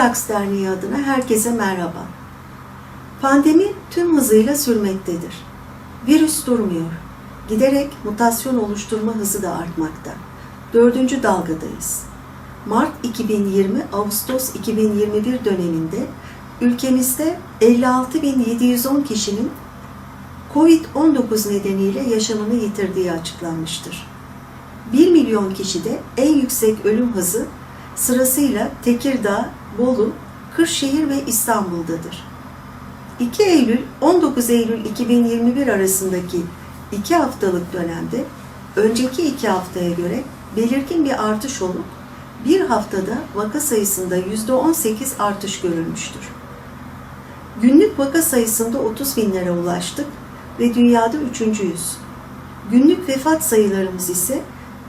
Toraks Derneği adına herkese merhaba. Pandemi tüm hızıyla sürmektedir. Virüs durmuyor. Giderek mutasyon oluşturma hızı da artmakta. Dördüncü dalgadayız. Mart 2020, Ağustos 2021 döneminde ülkemizde 56.710 kişinin COVID-19 nedeniyle yaşamını yitirdiği açıklanmıştır. 1 milyon kişide en yüksek ölüm hızı sırasıyla Tekirdağ, Bolu, Kırşehir ve İstanbul'dadır. 2 Eylül 19 Eylül 2021 arasındaki 2 haftalık dönemde önceki 2 haftaya göre belirgin bir artış olup bir haftada vaka sayısında %18 artış görülmüştür. Günlük vaka sayısında 30 binlere ulaştık ve dünyada üçüncüyüz. Günlük vefat sayılarımız ise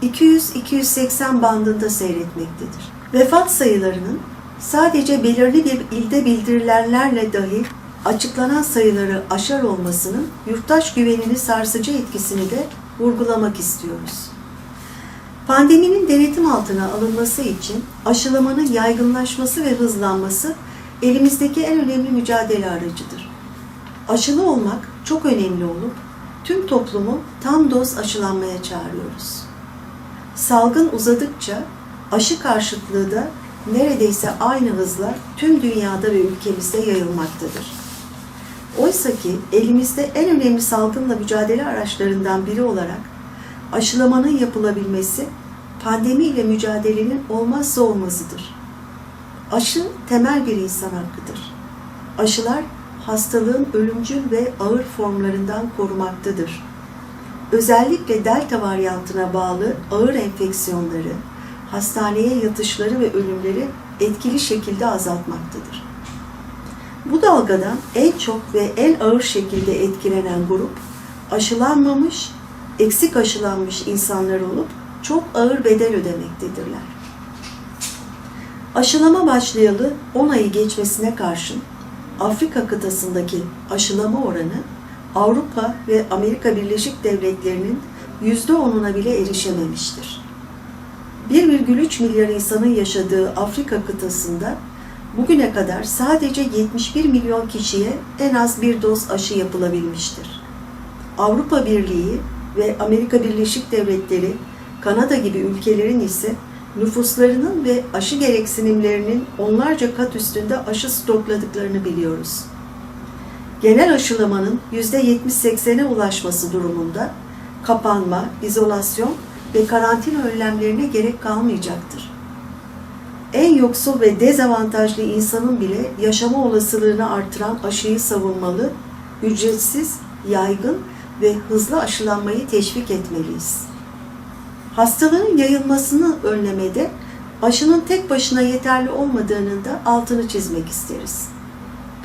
200-280 bandında seyretmektedir. Vefat sayılarının sadece belirli bir ilde bildirilenlerle dahi açıklanan sayıları aşar olmasının yurttaş güvenini sarsıcı etkisini de vurgulamak istiyoruz. Pandeminin denetim altına alınması için aşılamanın yaygınlaşması ve hızlanması elimizdeki en önemli mücadele aracıdır. Aşılı olmak çok önemli olup tüm toplumu tam doz aşılanmaya çağırıyoruz. Salgın uzadıkça aşı karşıtlığı da neredeyse aynı hızla tüm dünyada ve ülkemizde yayılmaktadır. Oysa ki elimizde en önemli salgınla mücadele araçlarından biri olarak aşılamanın yapılabilmesi pandemi ile mücadelenin olmazsa olmazıdır. Aşı temel bir insan hakkıdır. Aşılar hastalığın ölümcül ve ağır formlarından korumaktadır. Özellikle delta varyantına bağlı ağır enfeksiyonları, hastaneye yatışları ve ölümleri etkili şekilde azaltmaktadır. Bu dalgadan en çok ve en ağır şekilde etkilenen grup aşılanmamış, eksik aşılanmış insanlar olup çok ağır bedel ödemektedirler. Aşılama başlayalı 10 ayı geçmesine karşın Afrika kıtasındaki aşılama oranı Avrupa ve Amerika Birleşik Devletleri'nin %10'una bile erişememiştir. 1,3 milyar insanın yaşadığı Afrika kıtasında bugüne kadar sadece 71 milyon kişiye en az bir doz aşı yapılabilmiştir. Avrupa Birliği ve Amerika Birleşik Devletleri, Kanada gibi ülkelerin ise nüfuslarının ve aşı gereksinimlerinin onlarca kat üstünde aşı stokladıklarını biliyoruz. Genel aşılamanın %70-80'e ulaşması durumunda kapanma, izolasyon ve karantina önlemlerine gerek kalmayacaktır. En yoksul ve dezavantajlı insanın bile yaşama olasılığını artıran aşıyı savunmalı, ücretsiz, yaygın ve hızlı aşılanmayı teşvik etmeliyiz. Hastalığın yayılmasını önlemede aşının tek başına yeterli olmadığının da altını çizmek isteriz.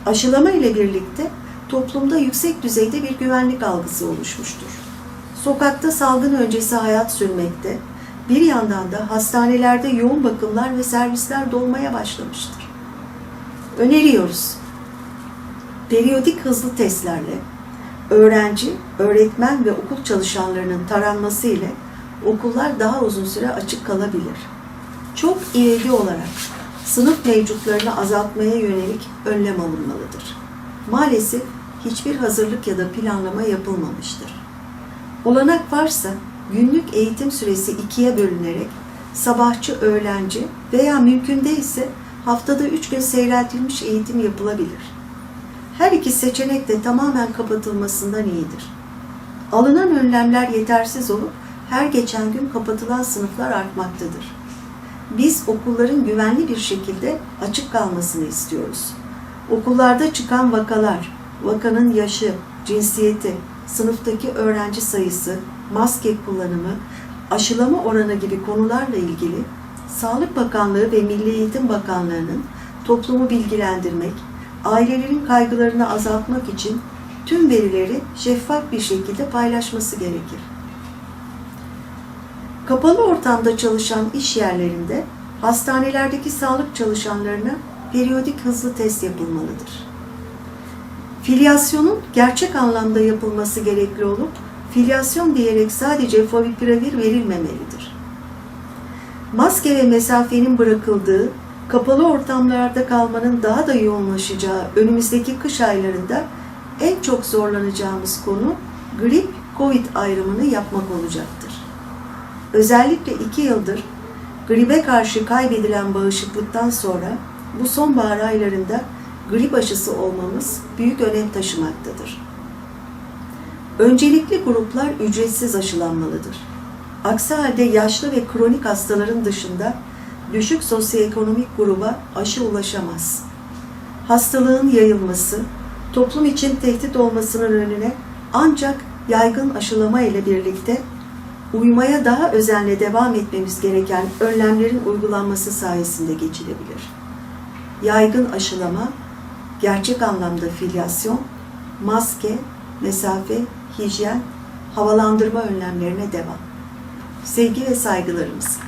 Aşılama ile birlikte toplumda yüksek düzeyde bir güvenlik algısı oluşmuştur. Sokakta salgın öncesi hayat sürmekte, bir yandan da hastanelerde yoğun bakımlar ve servisler dolmaya başlamıştır. Öneriyoruz. Periyodik hızlı testlerle öğrenci, öğretmen ve okul çalışanlarının taranması ile okullar daha uzun süre açık kalabilir. Çok ivedi olarak sınıf mevcutlarını azaltmaya yönelik önlem alınmalıdır. Maalesef hiçbir hazırlık ya da planlama yapılmamıştır. Olanak varsa günlük eğitim süresi ikiye bölünerek sabahçı öğlenci veya mümkün değilse haftada üç gün seyreltilmiş eğitim yapılabilir. Her iki seçenek de tamamen kapatılmasından iyidir. Alınan önlemler yetersiz olup her geçen gün kapatılan sınıflar artmaktadır. Biz okulların güvenli bir şekilde açık kalmasını istiyoruz. Okullarda çıkan vakalar, vakanın yaşı, cinsiyeti, sınıftaki öğrenci sayısı, maske kullanımı, aşılama oranı gibi konularla ilgili Sağlık Bakanlığı ve Milli Eğitim Bakanlığı'nın toplumu bilgilendirmek, ailelerin kaygılarını azaltmak için tüm verileri şeffaf bir şekilde paylaşması gerekir. Kapalı ortamda çalışan iş yerlerinde hastanelerdeki sağlık çalışanlarına periyodik hızlı test yapılmalıdır. Filyasyonun gerçek anlamda yapılması gerekli olup filyasyon diyerek sadece favipiravir verilmemelidir. Maske ve mesafenin bırakıldığı kapalı ortamlarda kalmanın daha da yoğunlaşacağı önümüzdeki kış aylarında en çok zorlanacağımız konu grip COVID ayrımını yapmak olacaktır. Özellikle iki yıldır gribe karşı kaybedilen bağışıklıktan sonra bu sonbahar aylarında grip aşısı olmamız büyük önem taşımaktadır. Öncelikli gruplar ücretsiz aşılanmalıdır. Aksi halde yaşlı ve kronik hastaların dışında düşük sosyoekonomik gruba aşı ulaşamaz. Hastalığın yayılması, toplum için tehdit olmasının önüne ancak yaygın aşılama ile birlikte uymaya daha özenle devam etmemiz gereken önlemlerin uygulanması sayesinde geçilebilir. Yaygın aşılama, gerçek anlamda filyasyon, maske, mesafe, hijyen, havalandırma önlemlerine devam. Sevgi ve saygılarımız.